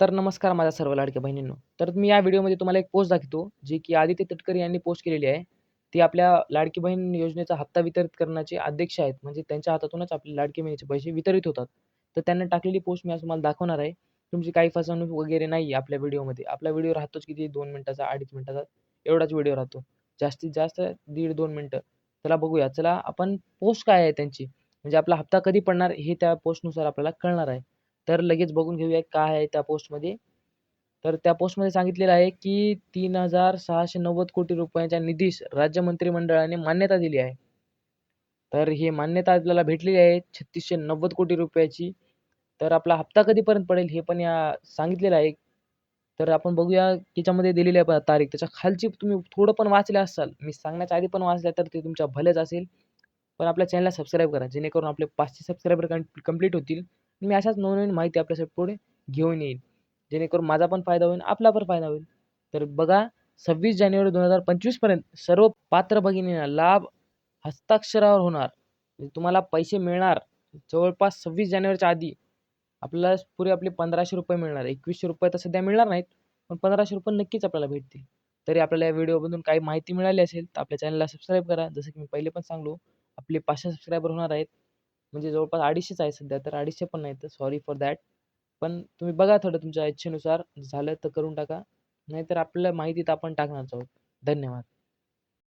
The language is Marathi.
तर नमस्कार माझ्या सर्व लाडक्या बहिणींनो. तर मी या व्हिडिओमध्ये तुम्हाला एक पोस्ट दाखवतो जी की आदित्य तटकरे यांनी पोस्ट केलेली आहे. ती आपल्या लाडकी बहीण योजनेचा हप्ता वितरित करण्याचे अध्यक्ष आहेत. म्हणजे त्यांच्या हातातूनच आपले लाडकी बहिणीचे पैसे वितरित होतात. तर त्यांनी टाकलेली पोस्ट मी आज तुम्हाला दाखवणार आहे. तुमची काही फसवणूक वगैरे नाही आपल्या व्हिडिओमध्ये. आपला व्हिडिओ राहतोच किती? दोन मिनिटाचा अडीच मिनिटाचा. एवढाच व्हिडिओ राहतो. जास्तीत जास्त दीड दोन मिनटं. चला बघूया. चला आपण पोस्ट काय आहे त्यांची? म्हणजे आपला हप्ता कधी पडणार हे त्या पोस्टनुसार आपल्याला कळणार आहे. तर लगेच बघून घेऊया काय आहे त्या पोस्टमध्ये. तर त्या पोस्टमध्ये सांगितलेलं आहे की तीन हजार सहाशे नव्वद कोटी रुपयांच्या निधीस राज्य मंत्रिमंडळाने मान्यता दिली आहे. तर ही मान्यता आपल्याला भेटलेली आहे छत्तीसशे नव्वद कोटी रुपयाची. तर आपला हप्ता कधीपर्यंत पडेल हे पण या सांगितलेलं आहे. तर आपण बघूया त्याच्यामध्ये दिलेली आहे तारीख. त्याच्या खालची तुम्ही थोडं पण वाचले असाल मी सांगण्याच्या आधी पण वाचल्या तर ते तुमच्या भलेच असेल. पण आपल्या चॅनलला सबस्क्राईब करा जेणेकरून आपले पाचशे सबस्क्रायबर कंप्लीट होतील. मी अशाच नवनवीन माहिती आपल्यासाठी पुढे घेऊन येईल जेणेकरून माझा पण फायदा होईल आपला पण फायदा होईल. तर बघा सव्वीस जानेवारी दोन हजार पंचवीसपर्यंत सर्व पात्र भगिनींना लाभ हस्ताक्षरावर होणार. म्हणजे तुम्हाला पैसे मिळणार. जवळपास सव्वीस जानेवारीच्या आधी आपल्याला पुरे आपले पंधराशे रुपये मिळणार. एकवीसशे रुपये तर सध्या मिळणार नाहीत पण पंधराशे रुपये नक्कीच आपल्याला भेटतील. तरी आपल्याला या व्हिडिओमधून काही माहिती मिळाली असेल तर आपल्या चॅनलला सबस्क्राईब करा. जसं की मी पहिले पण सांगलो आपले पाचशे सबस्क्रायबर होणार आहेत. म्हणजे जवळपास अडीचशेच आहे सध्या तर अडीचशे पण नाही तर सॉरी फॉर दॅट पण तुम्ही बघा थोडं तुमच्या इच्छेनुसार. झालं तर करून टाका. नाहीतर आपल्या माहितीत आपण टाकणार आहोत. धन्यवाद.